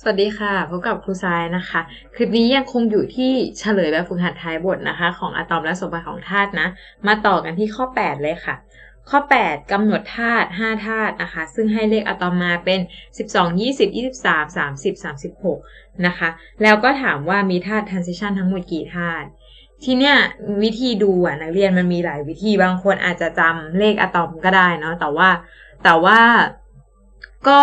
สวัสดีค่ะพบกับครูทรายนะคะ คลิปนี้ยังคงอยู่ที่เฉลยแบบฝึกหัดท้ายบทนะคะ ของอะตอมและสมบัติของธาตุนะ มาต่อกันที่ข้อ 8 เลยค่ะ ข้อ 8กำหนดธาตุ5ธาตุนะคะ ซึ่งให้เลขอะตอมมาเป็น 12 20 23 30 36 นะคะ แล้วก็ถามว่ามีธาตุ transition ทั้งหมดกี่ธาตุทีเนี้ยวิธีดูอะนักเรียนมันมีหลายวิธีบางคนอาจจะจำเลขอะตอมก็ได้เนาะแต่ว่าแต่ว่าก็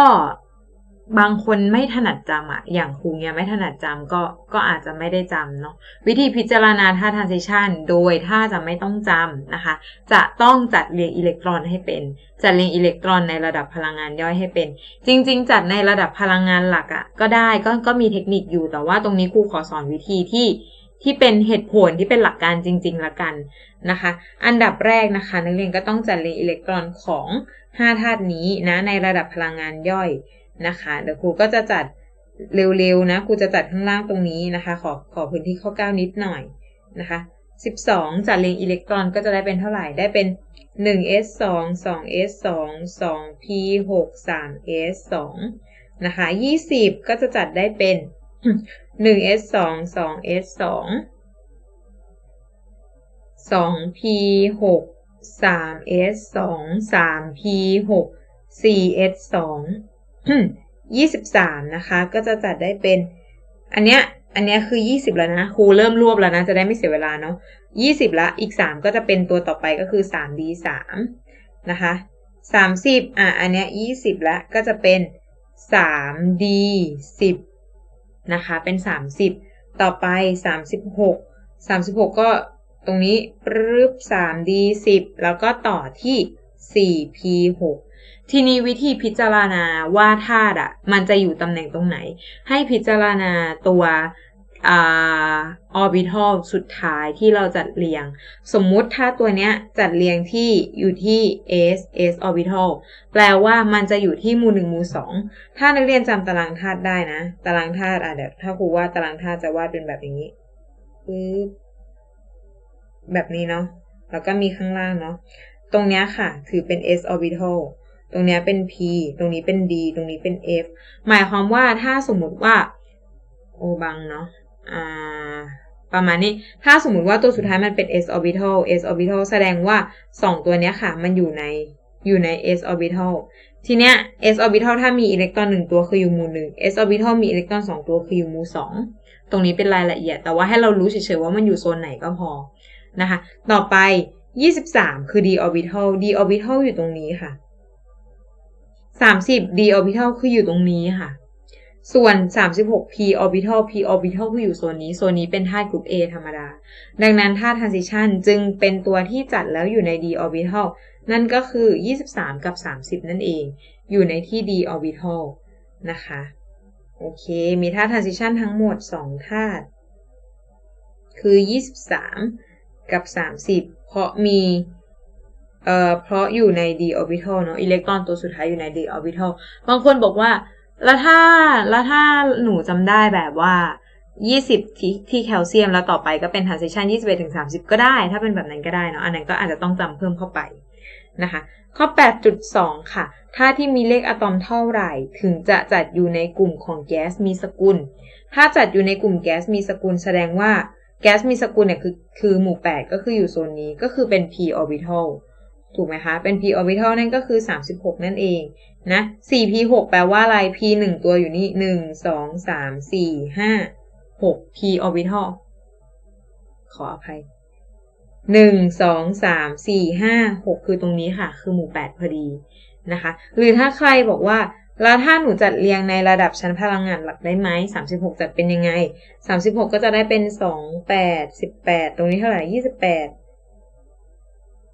บางคนไม่ถนัดจำอะอย่างครูเนี่ยไม่ถนัดจำก็ก็อาจจะไม่ได้จำเนาะวิธีพิจารณาธา transition โดยถ้าจะไม่ต้องจำนะคะ จะต้องจัดเรียงอิเล็กตรอนให้เป็น จัดเรียงอิเล็กตรอนในระดับพลังงานย่อยให้เป็น จริง ๆ จัดในระดับพลังงานหลักอะก็ได้ก็ก็มีเทคนิคอยู่แต่ว่าตรงนี้ครูขอสอนวิธีที่ที่เป็นเหตุผลที่เป็นหลักการจริง ๆ ละกันนะคะ อันดับแรกนะคะ นักเรียนก็ต้องจัดเรียงอิเล็กตรอนของ 5 ธาตุนี้นะในระดับพลังงานย่อย นะคะเดี๋ยวครูก็จะจัดเร็วๆนะครูจะจัดข้างล่างตรงนี้นะคะ ขอขอพื้นที่ข้อ 9 นิดหน่อยนะคะ 12 จัดเรียงอิเล็กตรอนก็จะได้เป็นเท่าไหร่ได้เป็น 1s 2 2s 2 2p 6 3s 2นะคะ20 ก็จะจัดได้เป็น 1s 2 2s 2 2p 6 3s 2 3p 6 4s 2 23นะคะ ก็จะจัดได้เป็น อันเนี้ย อันเนี้ยคือ20แล้วนะครูเริ่มรวบแล้วนะ จะได้ไม่เสียเวลาเนาะ20ละ อีก3ก็จะเป็นตัวต่อไปก็คือ 3d 3นะคะ30อะ อันเนี้ย20ละ ก็จะเป็น 3d 10นะคะ เป็น30ต่อไป36 36ก็ตรงนี้รึบ 3d 10แล้วก็ต่อที่ 4p 6 ทีนี้วิธีพิจารณาว่าธาตุอะ มันจะอยู่ตำแหน่งตรงไหน ให้พิจารณาตัวออบิทัลสุดท้ายที่เราจัดเรียง สมมุติถ้าตัวเนี้ยจัดเรียงที่อยู่ที่ s s orbital แปลว่ามันจะอยู่ที่มูหนึ่งมูสองถ้านักเรียนจำตารางธาตุได้นะ ตารางธาตุอะเดี๋ยวถ้าครูว่าตารางธาตุจะวาดเป็นแบบอย่างนี้ปึ๊บแบบนี้เนาะแล้วก็มีข้างล่างเนาะตรงเนี้ยค่ะ ถือเป็น s orbital ตรงนี้เป็น p ตรงนี้เป็น d ตรงนี้เป็น f หมายความว่าถ้าสมมุติว่าโอบังเนาะอ่าประมาณนี้ ถ้าสมมุติว่าตัวสุดท้ายมันเป็น s orbital s orbital แสดงว่า 2 ตัวนี้ค่ะ มันอยู่ในอยู่ใน s orbital ทีเนี้ย s orbital ถ้ามีอิเล็กตรอนหนึ่งตัวคืออยู่มูหนึ่ง s orbital มีอิเล็กตรอนสองตัวคืออยู่มูสองตรงนี้เป็นรายละเอียด แต่ว่าให้เรารู้เฉยๆว่ามันอยู่โซนไหนก็พอนะคะ ต่อไป 23 คือ d orbital d orbital อยู่ตรงนี้ค่ะ 30 d orbital คืออยู่ตรงนี้ค่ะ ส่วน 36 p orbital p orbital คืออยู่โซนนี้ โซนนี้เป็นธาตุกลุ่ม A ธรรมดา ดังนั้นธาตุ transition จึงเป็นตัวที่จัดแล้วอยู่ใน d orbital นั่นก็คือ 23 กับ 30 นั่นเอง อยู่ในที่ d orbital นะคะ โอเค มีธาตุ transition ทั้งหมด 2 ธาตุ คือ 23 กับ 30 เพราะมี เอ่อเพราะอยู่ใน d orbital เนาะอิเล็กตรอนตัวสุดท้ายอยู่ใน d orbital บางคนบอกว่า แล้วถ้าแล้วถ้าหนูจำได้แบบว่า 20 ที่ที่แคลเซียมแล้วต่อไปก็เป็น transition 21ถึง30 ก็ได้ ถ้าเป็นแบบนั้นก็ได้เนาะอันนั้นก็อาจจะต้องจำเพิ่มเข้าไปนะคะ ข้อ 8.2 ค่ะถ้าที่มีเลขอะตอมเท่าไหร่ ถึงจะจัดอยู่ในกลุ่มของแก๊สมีสกุล ถ้าจัดอยู่ในกลุ่มแก๊สมีสกุล แสดงว่าแก๊สมีสกุลเนี่ยคือคือหมู่ 8 ก็คืออยู่โซนนี้ก็คือเป็น p orbital ถูกไหมคะ เป็น p orbital นั่นก็คือ 36 นั่นเองนะ 4p 6แปลว่าอะไร p 1ตัวอยู่นี่ 1 2 3 4 5 6 p orbital ขออภัย 1 2 3 4 5 6 คือตรงนี้ค่ะ คือหมู่ 8 พอดีนะคะ หรือถ้าใครบอกว่าแล้วถ้าหนูจัดเรียงในระดับชั้นพลังงานหลักได้ไหม 36 จัดเป็นยังไง 36 ก็จะได้เป็น 2 8 18 ตรงนี้เท่าไหร่ 28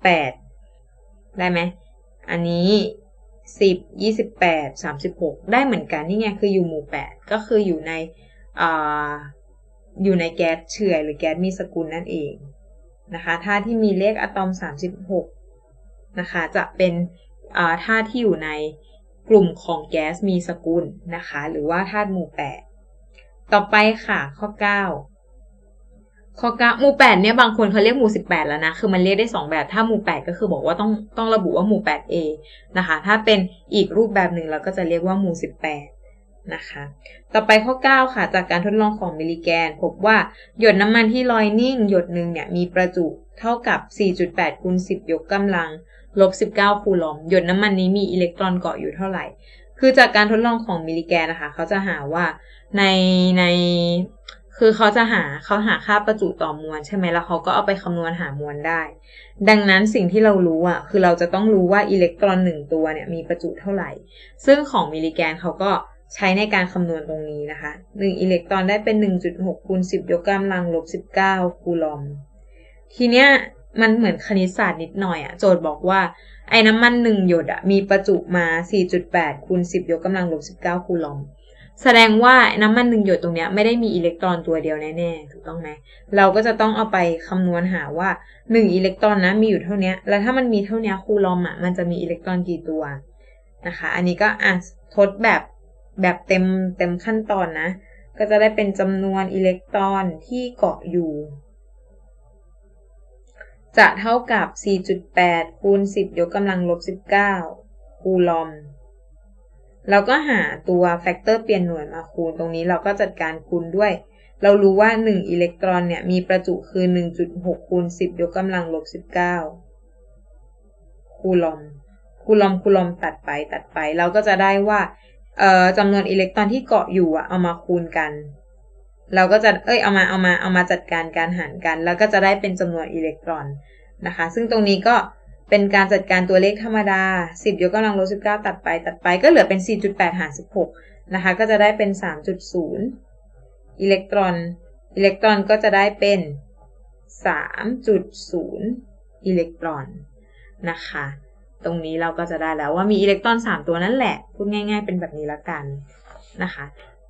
8 ได้ไหม อันนี้ 10 28 36 ได้เหมือนกันนี่ไงคืออยู่หมู่ 8 ก็คืออยู่ในออยู่ในแก๊สเฉื่อยหรือแก๊สมีสกุลนั่นเองนะคะธาตุที่มีเลขอะตอม 36นะคะจะเป็นธาตุที่อยู่ในกลุ่มของแก๊สมีสกุลนะคะหรือว่าธาตุหมู่ 8 ต่อไปค่ะข้อ 9 ข้อ9หมู่8เนี่ยบางคนเขาเรียกหมู่18แปดแล้วนะ คือมันเรียกได้2แบบ ถ้าหมู่8ก็คือบอกว่าต้องต้องระบุว่าหมู่ 8A นะคะ ถ้าเป็นอีกรูปแบบหนึ่งเราก็จะเรียกว่าหมู่18นะคะ ต่อไปข้อ 9 ค่ะ จากการทดลองของมิลลิแกน พบว่าหยดน้ำมันที่ลอยนิ่ง หยดหนึ่งเนี่ยมีประจุเท่ากับ 4.8คูณ10 ยกกำลัง ลบ 19 คูลอม หยดน้ำมันนี้มีอิเล็กตรอนเกาะอยู่เท่าไหร่ คือจากการทดลองของมิลลิแกนนะคะ เขาจะหาว่าในใน คือเขาจะหาเขาหาค่าประจุต่อมวลใช่ไหมแล้วเขาก็เอาไปคำนวณหามวลได้ ดังนั้นสิ่งที่เรารู้อะคือเราจะต้องรู้ว่าอิเล็กตรอนหนึ่งตัวเนี่ยมีประจุเท่าไหร่ ซึ่งของมิลลิแกนเขาก็ใช้ในการคำนวณตรงนี้นะคะ1อิเล็กตรอนได้เป็น 1.6คูณ10 ยกกำลังลบ 19 คูลอม ทีเนี้ยมันเหมือนคณิตศาสตร์นิดหน่อยอะโจทย์บอกว่า ไอ้น้ำมันหนึ่งหยดอะมีประจุมา 4.8คูณ10 ยกกำลังลบ 19 คูลอม แสดงว่าน้ำมันหนึ่งหยดตรงเนี้ยไม่ได้มีอิเล็กตรอนตัวเดียวแน่ๆถูกต้องไหมเราก็จะต้องเอาไปคำนวณหาว่า 1 อิเล็กตรอนนะมีอยู่เท่านี้แล้วถ้ามันมีเท่านี้คูลอมอะมันจะมีอิเล็กตรอนกี่ตัวนะคะ อันนี้ก็อะทดแบบแบบเต็มเต็มขั้นตอนนะ ก็จะได้เป็นจำนวนอิเล็กตรอนที่เกาะอยู่ จะเท่ากับ 4.8 คูณ 10 ยกกำลังลบ 19 คูลอม เราก็หาตัวแฟกเตอร์เปลี่ยนหน่วยมาคูณ ตรงนี้เราก็จัดการคูณด้วย เรารู้ว่า 1 อิเล็กตรอนเนี่ยมีประจุคือ 1.6 คูณ 10 ยกกำลังลบ 19 คูลอม คูลอม คูลอมตัดไปตัดไป เราก็จะได้ว่าจำนวนอิเล็กตรอนที่เกาะอยู่อะเอามาคูณกัน เราก็จะเอ้ยเอามาเอามาเอามาจัดการการหารกัน แล้วก็จะได้เป็นจำนวนอิเล็กตรอนนะคะ ซึ่งตรงนี้ก็ เป็นการจัดการตัวเลขธรรมดา 10 ยกกำลังลบ19 ตัดไปตัดไปก็เหลือเป็น 4.8 หาร 16 นะคะ ก็จะได้เป็น 3.0 อิเล็กตรอน อิเล็กตรอนก็จะได้เป็น 3.0 อิเล็กตรอนนะคะ ตรงนี้เราก็จะได้แล้วว่ามีอิเล็กตรอน 3 ตัวนั่นแหละ พูดง่าย ๆ เป็นแบบนี้ละกันนะคะ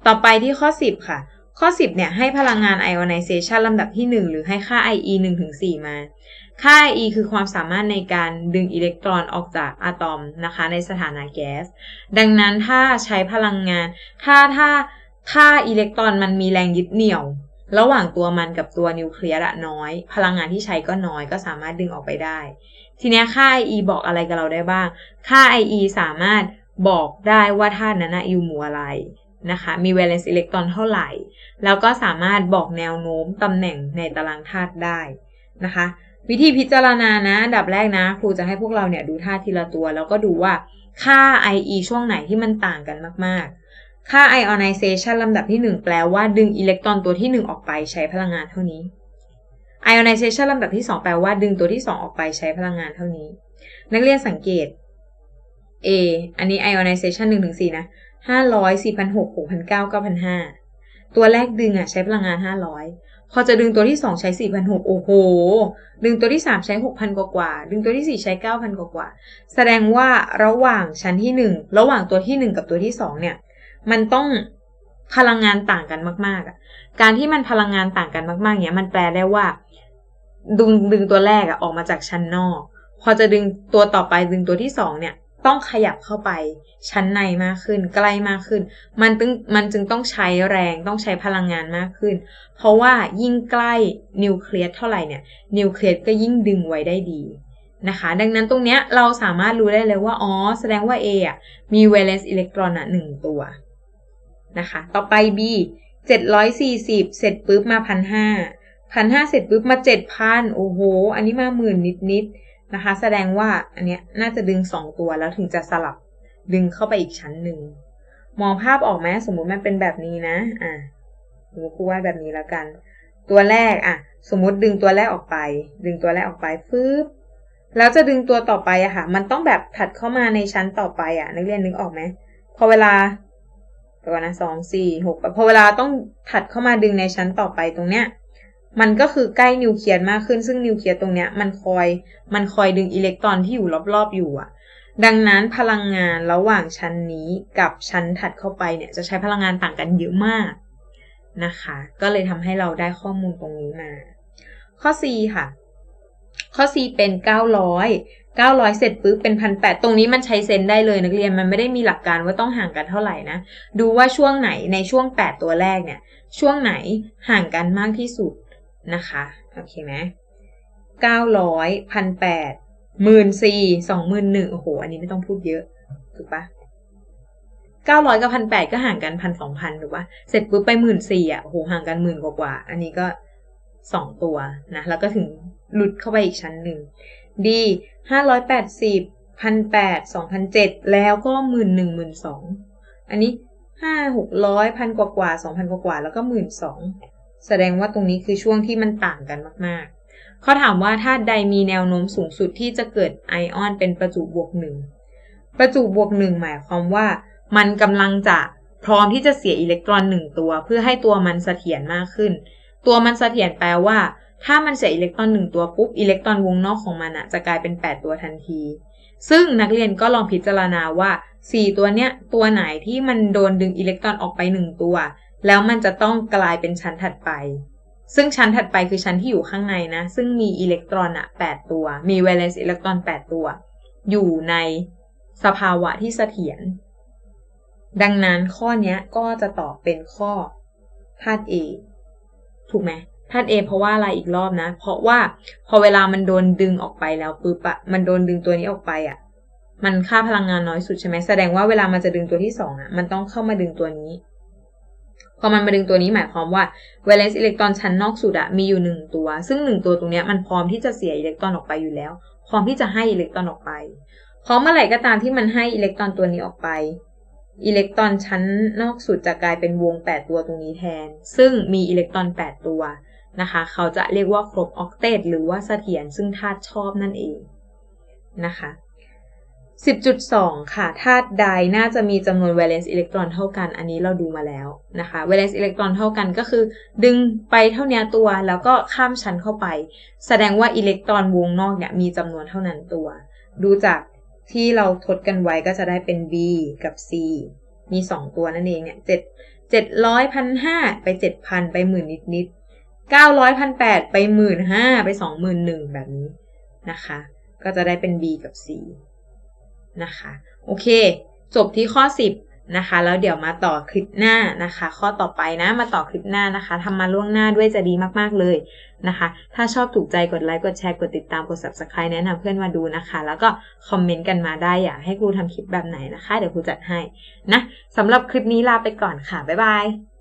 ต่อไปที่ข้อ 10 ค่ะ ข้อ 10เนี่ยให้พลังงาน ionization ลำดับที่ 1 หรือให้ค่า IE 1-4 มา ค่า E คือความสามารถในการดึงอิเล็กตรอนออกจากอะตอมนะคะ ในสถานะแก๊ส ดังนั้นถ้าใช้พลังงาน ถ้าถ้าถ้าอิเล็กตรอนมันมีแรงยึดเหนี่ยว ระหว่างตัวมันกับตัวนิวเคลียสอะน้อย พลังงานที่ใช้ก็น้อยก็สามารถดึงออกไปได้ ทีนี้ค่า IE บอกอะไรกับเราได้บ้าง ค่า IE สามารถบอกได้ว่าธาตุนั้นอยู่หมู่อะไรนะคะ มี valence อิเล็กตรอนเท่าไหร่ แล้วก็สามารถบอกแนวโน้มตำแหน่งในตารางธาตุได้นะคะ วิธีพิจารณานะ ดับแรกนะ ครูจะให้พวกเราเนี่ยดูธาทีละตัว แล้วก็ดูว่าค่า IE ช่วงไหนที่มันต่างกันมาก ๆ ค่า ionization ลำดับที่ 1 แปลว่าดึงอิเล็กตรอนตัวที่ 1 ออกไปใช้พลังงานเท่านี้ ionization ลำดับที่ 2 แปลว่าดึงตัวที่ 2 ออกไปใช้พลังงานเท่านี้ นักเรียนสังเกต A อันนี้ ionization 1ถึง4นะ 500 4,600 6,900 9,500 ตัวแรกดึงอะใช้พลังงาน 500 พอจะดึงตัวที่ 2 ใช้ 4,600 โอ้โห ดึงตัวที่ 3 ใช้ 6,000 กว่ากว่า ดึงตัวที่ 4 ใช้ 9,000 กว่ากว่า แสดงว่าระหว่างชั้นที่ 1 ระหว่างตัวที่ 1 กับตัวที่ 2 เนี่ย มันต้องพลังงานต่างกันมากๆอะ การที่มันพลังงานต่างกันมากๆ เนี่ยมันแปลได้ว่า ดึงดึงตัวแรกอะออกมาจากชั้นนอก พอจะดึงตัวต่อไปดึงตัวที่สองเนี่ย ต้องขยับเข้าไปชั้นในมากขึ้น ใกล้มากขึ้น มันตึงมันจึงต้องใช้แรงต้องใช้พลังงานมากขึ้น เพราะว่ายิ่งใกล้นิวเคลียสเท่าไหร่เนี่ยนิวเคลียสก็ยิ่งดึงไว้ได้ดีนะคะ ดังนั้นตรงเนี้ยเราสามารถรู้ได้เลยว่า อ๋อ แสดงว่า A อะมีเวเลนส์อิเล็กตรอนอะหนึ่งตัวนะคะ ต่อไป B 740 เสร็จปุ๊บมาพันห้าพันห้าเสร็จปุ๊บมาเจ็ดพันโอ้โห อันนี้มาหมื่นนิดนิด นะคะ แสดงว่าอันเนี้ยน่าจะดึงสองตัวแล้วถึงจะสลับดึงเข้าไปอีกชั้นหนึ่ง มองภาพออกไหมสมมุติมันเป็นแบบนี้นะ อะสมมติครูวาดแบบนี้แล้วกัน ตัวแรกอะ สมมติดึงตัวแรกออกไป ดึงตัวแรกออกไปฟึบแล้วจะดึงตัวต่อไปอะค่ะ มันต้องแบบถัดเข้ามาในชั้นต่อไปอะนักเรียนนึกออกไหมพอเวลาตัวนะสองสี่หกพอเวลาต้องถัดเข้ามาดึงในชั้นต่อไปตรงเนี้ย มันก็คือใกล้นิวเคลียสมากขึ้นซึ่งนิวเคลียสตรงเนี้ยมันคอยมันคอยดึงอิเล็กตรอนที่อยู่รอบๆอยู่อะดังนั้นพลังงานระหว่างชั้นนี้กับชั้นถัดเข้าไปเนี่ยจะใช้พลังงานต่างกันเยอะมากนะคะ ก็เลยทำให้เราได้ข้อมูลตรงนี้มา ข้อ C ค่ะ ข้อ C เป็น 900 900 เสร็จปุ๊บเป็นพันแตรงนี้มันใช้เซนได้เลยนักเรียนมันไม่ได้มีหลักการว่าต้องห่างกันเท่าไหร่นะ ดูว่าช่วงไหนในช่วง 8 ตัวแรกเนี่ย ช่วงไหนห่างกันมากที่สุด นะคะโอเคไหมเก้าร้อยพันแปดหมื่นสี่สองหมื่นหนึ่งโอ้โห อันนี้ไม่ต้องพูดเยอะ ถูกปะเก้าร้อยกับพันแปดก็ห่างกันพันสองพันถูกปะเสร็จปุ๊บไปหมื่นสี่อะโอ้โหห่างกันหมื่นกว่าอันนี้ก็สองตัวนะ แล้วก็ถึงหลุดเข้าไปอีกชั้นหนึ่ง D ห้าร้อยแปดสิบพันแปดสองพันเจ็ดแล้วก็หมื่นหนึ่งหมื่นสองอันนี้ห้าหกร้อยพันกว่ากว่าสองพันกว่ากว่าแล้วก็หมื่นสอง แสดงว่าตรงนี้คือช่วงที่มันต่างกันมากๆ เขาถามว่าถ้าใดมีแนวโน้มสูงสุดที่จะเกิดไอออนเป็นประจุบวกหนึ่ง ประจุบวกหนึ่งหมายความว่า มันกำลังจะพร้อมที่จะเสียอิเล็กตรอนหนึ่งตัว เพื่อให้ตัวมันเสถียรมากขึ้น ตัวมันเสถียรแปลว่า ถ้ามันเสียอิเล็กตรอนหนึ่งตัวปุ๊บอิเล็กตรอนวงนอกของมันอะจะกลายเป็น 8 ตัวทันที ซึ่งนักเรียนก็ลองพิจารณาว่า 4 ตัวเนี้ยตัวไหนที่มันโดนดึงอิเล็กตรอนออกไป 1 ตัว แล้วมันจะต้องกลายเป็นชั้นถัดไป ซึ่งชั้นถัดไปคือชั้นที่อยู่ข้างในนะ ซึ่งมีอิเล็กตรอนอะ8ตัว มีเวเลนซ์อิเล็กตรอน 8 ตัว อยู่ในสภาวะที่เสถียร ดังนั้นข้อนี้ก็จะตอบเป็นข้อธาตุ A ถูกไหมธาตุ A เพราะว่าอะไรอีกรอบนะ เพราะว่าพอเวลามันโดนดึงออกไปแล้วปุ๊บอะมันโดนดึงตัวนี้ออกไปอะมันค่าพลังงานน้อยสุดใช่ไหมแสดงว่าเวลามันจะดึงตัวที่สองอะมันต้องเข้ามาดึงตัวนี้ พอมันมาดึงตัวนี้หมายความว่า valence อิเล็กตรอนชั้นนอกสุดอะมีอยู่หนึ่งตัว ซึ่งหนึ่งตัวตรงนี้มันพร้อมที่จะเสียอิเล็กตรอนออกไปอยู่แล้ว พร้อมที่จะให้อิเล็กตรอนออกไป พร้อมเมื่อไหร่ก็ตามที่มันให้อิเล็กตรอนตัวนี้ออกไป อิเล็กตรอนชั้นนอกสุดจะกลายเป็นวง 8 ตัวตรงนี้แทน ซึ่งมีอิเล็กตรอน 8 ตัวนะคะ เขาจะเรียกว่าครบออกเตตหรือว่าเสถียรซึ่งธาตุชอบนั่นเองนะคะ 10.2 ค่ะธาตุใดน่าจะมีจำนวน valence อิเล็กตรอนเท่ากัน อันนี้เราดูมาแล้วนะคะ valence อิเล็กตรอนเท่ากันก็คือ ดึงไปเท่านี้ตัวแล้วก็ข้ามชั้นเข้าไป แสดงว่าอิเล็กตรอนวงนอกเนี่ยมีจำนวนเท่านั้นตัว ดูจากที่เราทดกันไว้ก็จะได้เป็น B กับ C มี 2 ตัวนั่นเองเนี่ยเจ็ดเจ็ดร้อยพันห้าไปเจ็ดพันไปหมื่นนิดนิดเก้าร้อยพันแปดไปหมื่นห้าไปสองหมื่นหนึ่งแบบนี้นะคะ ก็จะได้เป็น B กับ C นะคะ โอเค จบที่ข้อ 10 นะคะ แล้วเดี๋ยวมาต่อคลิปหน้านะคะ ข้อต่อไปนะมาต่อคลิปหน้านะคะทำมาล่วงหน้าด้วยจะดีมากๆเลยนะคะ ถ้าชอบถูกใจกดไลค์กดแชร์กดติดตามกด subscribe แนะนำเพื่อนมาดูนะคะ แล้วก็คอมเมนต์กันมาได้อยากให้ครูทำคลิปแบบไหนนะคะ เดี๋ยวครูจัดให้นะสำหรับคลิปนี้ลาไปก่อนค่ะบ๊ายบาย